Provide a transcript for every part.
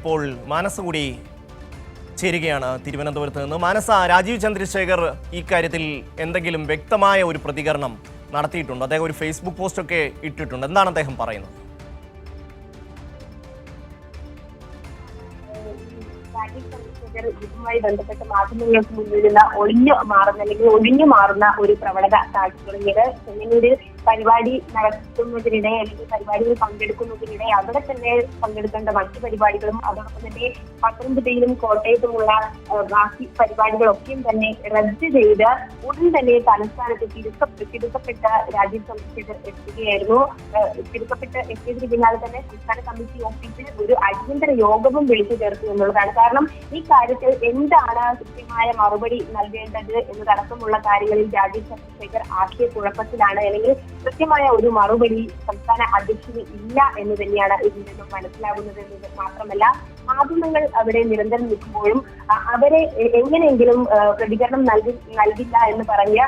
ഇപ്പോൾ മാനസ കൂടി ചേരുകയാണ് തിരുവനന്തപുരത്ത് നിന്ന്. മാനസ രാജീവ് ചന്ദ്രശേഖർ ഈ കാര്യത്തിൽ എന്തെങ്കിലും വ്യക്തമായ ഒരു പ്രതികരണം നടത്തിയിട്ടുണ്ട്? അദ്ദേഹം ഒരു ഫേസ്ബുക്ക് പോസ്റ്റ് ഒക്കെ ഇട്ടിട്ടുണ്ട്. എന്താണ് അദ്ദേഹം പറയുന്നത്? ഇതുമായി ബന്ധപ്പെട്ട് മാധ്യമങ്ങൾക്ക് മുന്നിലുള്ള ഒഴിഞ്ഞു മാറുന്ന അല്ലെങ്കിൽ ഒഴിഞ്ഞു മാറുന്ന ഒരു പ്രവണത കാഴ്ച തുടങ്ങിയത്. ചെങ്ങന്നൂരിൽ പരിപാടി നടത്തുന്നതിനിടെ അല്ലെങ്കിൽ പരിപാടിയിൽ പങ്കെടുക്കുന്നതിനിടെ അവിടെ തന്നെ പങ്കെടുക്കേണ്ട മറ്റു പരിപാടികളും അതോടൊപ്പം തന്നെ പത്തനംതിട്ടയിലും കോട്ടയത്തുമുള്ള ബാക്കി പരിപാടികളൊക്കെയും തന്നെ റദ്ദ് ചെയ്ത് ഉടൻ തന്നെ തലസ്ഥാനത്ത് തിരുത്ത തിരുത്തപ്പെട്ട രാജീവ് ചന്ദ്രശേഖർ എത്തുകയായിരുന്നു. തിരുത്തപ്പെട്ട് എത്തിയതിന് പിന്നാലെ തന്നെ സംസ്ഥാന കമ്മിറ്റി ഓഫീസിൽ ഒരു അടിയന്തര യോഗവും വിളിച്ചു ചേർത്തു എന്നുള്ളതാണ്. കാരണം ഈ കാര്യത്തിൽ എന്താണ് കൃത്യമായ മറുപടി നൽകേണ്ടത് എന്നതടക്കമുള്ള കാര്യങ്ങളിൽ രാജീവ് ചന്ദ്രശേഖർ ആശയക്കുഴപ്പത്തിലാണ് അല്ലെങ്കിൽ കൃത്യമായ ഒരു മറുപടി സംസ്ഥാന അധ്യക്ഷന് ഇല്ല എന്ന് തന്നെയാണ് ഇതിൽ നിന്നും മനസ്സിലാകുന്നത് എന്നത് മാത്രമല്ല മാധ്യമങ്ങൾ അവിടെ നിരന്തരം നിൽക്കുമ്പോഴും അവരെ എങ്ങനെയെങ്കിലും പ്രതികരണം നൽകി നൽകില്ല എന്ന് പറഞ്ഞ്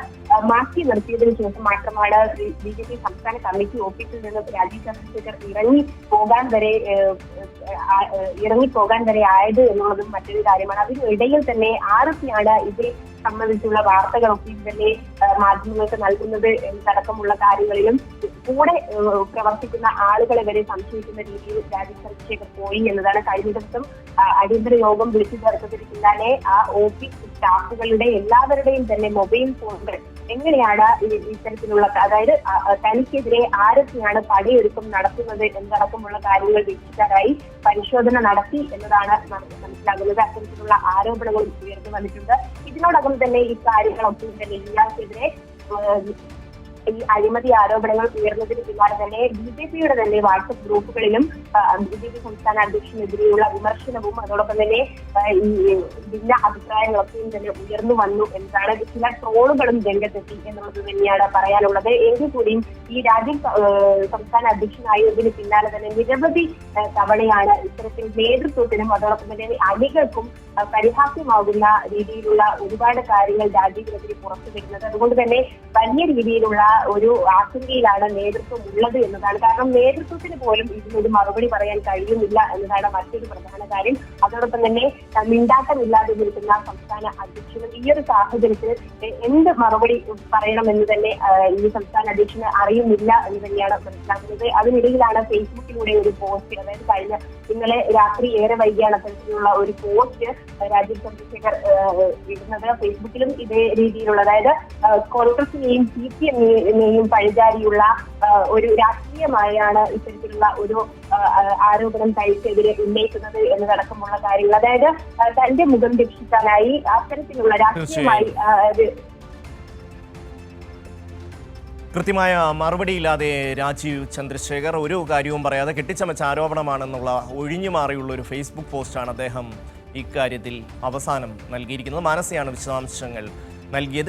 മാറ്റി നിർത്തിയതിനു ശേഷം മാത്രമാണ് ബി ജെ പി സംസ്ഥാന കമ്മിറ്റി ഓഫീസിൽ നിന്ന് രാജീവ് ചന്ദ്രശേഖർ ഇറങ്ങി പോകാൻ വരെ ഏഹ്, ഏഹ്, ആ, ഏഹ്, ഇറങ്ങി പോകാൻ വരെ ആയത് എന്നുള്ളതും മറ്റൊരു കാര്യമാണ്. അതിനിടയിൽ തന്നെ ആരൊക്കെയാണ് ഇതിനെ സംബന്ധിച്ചുള്ള വാർത്തകളൊക്കെ തന്നെ മാധ്യമങ്ങൾക്ക് നൽകുന്നത് എന്നതടക്കമുള്ള കാര്യങ്ങളിലും കൂടെ പ്രവർത്തിക്കുന്ന ആളുകളെ വരെ സംശയിക്കുന്ന രീതിയിൽ രാജീവ് പോയി എന്നതാണ് കഴിഞ്ഞ ദിവസം അടിയന്തര യോഗം വിളിച്ചു ചേർത്തതിന് ആ ഓഫീസ് സ്റ്റാഫുകളുടെ എല്ലാവരുടെയും തന്നെ മൊബൈൽ ഫോണുകൾ എങ്ങനെയാണ് ഇത്തരത്തിലുള്ള അതായത് തനിക്കെതിരെ ആരൊക്കെയാണ് പടയൊരുക്കം നടത്തുന്നത് എന്നടക്കമുള്ള കാര്യങ്ങൾ വീക്ഷിക്കാനായി പരിശോധന നടത്തി എന്നതാണ് മനസ്സിലാകുന്നത്. അത്തരത്തിലുള്ള ആരോപണങ്ങളും ഉയർന്നു വന്നിട്ടുണ്ട്. ഇതിനോടകം തന്നെ ഈ കാര്യങ്ങളൊക്കെ തന്നെ ഇയാൾക്കെതിരെ ഈ അഴിമതി ആരോപണങ്ങൾ ഉയർന്നതിന് പിന്നാലെ തന്നെ ബി ജെ പിയുടെ തന്നെ വാട്സപ്പ് ഗ്രൂപ്പുകളിലും ബി ജെ പി സംസ്ഥാന അധ്യക്ഷനെതിരെയുള്ള വിമർശനവും അതോടൊപ്പം തന്നെ ഈ ഭിന്ന അഭിപ്രായങ്ങളൊക്കെയും തന്നെ ഉയർന്നു വന്നു എന്നതാണ് ചില ട്രോളുകളും രംഗത്തെത്തി എന്നുള്ളത് തന്നെയാണ് പറയാനുള്ളത്. എങ്കിൽ കൂടിയും ഈ രാജ്യം സംസ്ഥാന അധ്യക്ഷനായതിന് പിന്നാലെ തന്നെ നിരവധി തവണയാണ് ഇത്തരത്തിൽ നേതൃത്വത്തിനും അതോടൊപ്പം തന്നെ അണികൾക്കും പരിഹാസ്യമാകുന്ന രീതിയിലുള്ള ഒരുപാട് കാര്യങ്ങൾ രാജ്യത്തിനെതിരെ പുറത്തു വരുന്നത് അതുകൊണ്ട് തന്നെ വലിയ രീതിയിലുള്ള ഒരു ആശങ്കയിലാണ് നേതൃത്വം ഉള്ളത് എന്നതാണ്. കാരണം നേതൃത്വത്തിന് പോലും ഇതിനൊരു മറുപടി പറയാൻ കഴിയുന്നില്ല എന്നതാണ് മറ്റൊരു പ്രധാന കാര്യം. അതോടൊപ്പം തന്നെ മിണ്ടാട്ടമില്ലാതെ നിൽക്കുന്ന സംസ്ഥാന അധ്യക്ഷനും ഈ ഒരു സാഹചര്യത്തിൽ എന്ത് മറുപടി പറയണമെന്ന് തന്നെ ഈ സംസ്ഥാന അധ്യക്ഷന് അറിയുന്നില്ല എന്ന് തന്നെയാണ് മനസ്സിലാക്കുന്നത്. അതിനിടയിലാണ് ഫേസ്ബുക്കിലൂടെ ഒരു പോസ്റ്റ് അതായത് കഴിഞ്ഞ ഇന്നലെ രാത്രി ഏറെ വൈകിയാണ് അത്തരത്തിലുള്ള ഒരു പോസ്റ്റ് രാജീവ് ചന്ദ്രശേഖർ ഇടുന്നത്. ഫേസ്ബുക്കിലും ഇതേ രീതിയിലുള്ള അതായത് കോൺഗ്രസിനെയും സി പി എമ്മിനെയും പഴിചാരിയുള്ള ആ, ഒരു രാഷ്ട്രീയമായാണ് ഇത്തരത്തിലുള്ള ഒരു ആരോപണം തനിക്കെതിരെ ഉന്നയിക്കുന്നത് എന്നതടക്കമുള്ള കാര്യങ്ങൾ. അതായത് തന്റെ മുഖം രക്ഷിക്കാനായി അത്തരത്തിലുള്ള രാഷ്ട്രീയമായി കൃത്യമായ മറുപടിയില്ലാതെ രാജീവ് ചന്ദ്രശേഖർ ഒരു കാര്യവും പറയാതെ കെട്ടിച്ചമച്ച ആരോപണമാണെന്നുള്ള ഒഴിഞ്ഞു മാറിയുള്ള ഒരു ഫേസ്ബുക്ക് പോസ്റ്റാണ് അദ്ദേഹം ഇക്കാര്യത്തിൽ അവസാനം നൽകിയിരിക്കുന്നത്. മാനസയാണ് വിശദാംശങ്ങൾ നൽകിയത്.